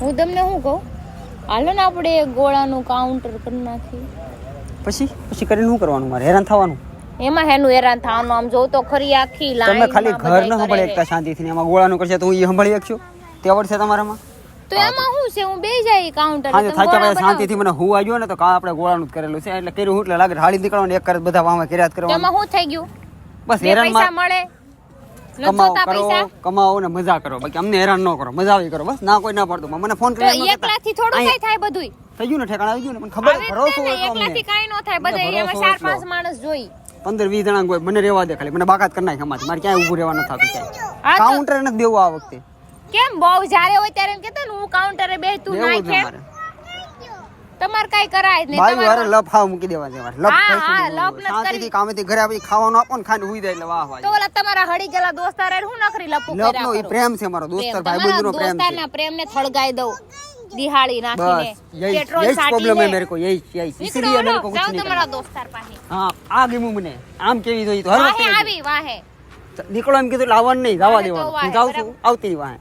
હું તમને શું કહું? હાલો ને આપણે ગોળાનું કાઉન્ટર કરી નાખીએ. પછી? પછી કરીને શું કરવાનું? મારે હેરાન થવાનું? એમાં હેનું હેરાન થવાનું? આમ જો તો ખરી આખી તમે ખાલી ઘર ન સંભાળી એકતા શાંતિથી એમાં ગોળાનું કરશે તો હું એ સંભાળી શકશો? તે આવડશે તમારામાં? તો એમાં શું છે? હું બે જાય કાઉન્ટર હા થાચા ભાઈ શાંતિથી મને હું આવ્યો ને તો કા આપણે ગોળાનું જ કરેલું છે. એટલે કર્યું એટલે લાગે હાળી નીકળવાનું એક કરે બધા વામાં કર્યા જ કરવાનું. એમાં શું થઈ ગયું? બસ હેરાન મળે? કમાઓ કરો કમાઓ ને મજા કરો. બાકી અમને હેરાન ન કરો. મજા આવી કરો. બસ ના કોઈ ના પડતું. મને ફોન કરી એકલાથી થોડું કઈ થાય બધું થઈ ગયું ને ઠેકાણ? આવી ગયું ને? મને ખબર ભરોસો હોય એકલાથી કઈ ન થાય. બધે એમાં ચાર પાંચ માણસ જોઈ. પંદર વીસ જણા કોઈ મને રહેવા દે ખાલી. મને બાકાત કરી નાખે અમારી મારે ક્યાંય ઊભું રહેવા ન થતું ક્યાંય. કાઉન્ટર નથી દેવું આ વખતે. કેમ? બહુ જ્યારે હોય ત્યારે એમ કેતા હું કાઉન્ટરે બેસતું તું ના જ કેમ અમારે. તમારે કઈ કરાય નહીં. ભાઈ વારે લફાવ મૂકી દેવા દેવા લફ હા લફ ન કરી. કામેથી ઘરે આવી ખાવાનું આપો ને ખાઈને હુઈ જાય વાહ વાહ. તો ઓલા તમારા હડી ગયેલા દોસ્તાર રે હું નખરી લપો કર્યા લફ ઈ પ્રેમ છે મારો દોસ્તાર ભાઈ બંધનો પ્રેમ છે. દોસ્તારના પ્રેમને થળગાઈ દઉં દિહાળી નાખીને. પેટ્રોલ સાટીને પ્રોબ્લેમ હે મેરે કો યહી યહી ઇસીલિયે મેરે કો કુછ નહીં તમારા દોસ્તાર પાસે. હા આ ગીમું મને. આમ કેવી જોઈ તો હર વાહે આવી વાહે. નીકળો એમ કીધું લાવવાનું નહીં જવા દેવાનું. હું જાઉં છું આવતી વાહે.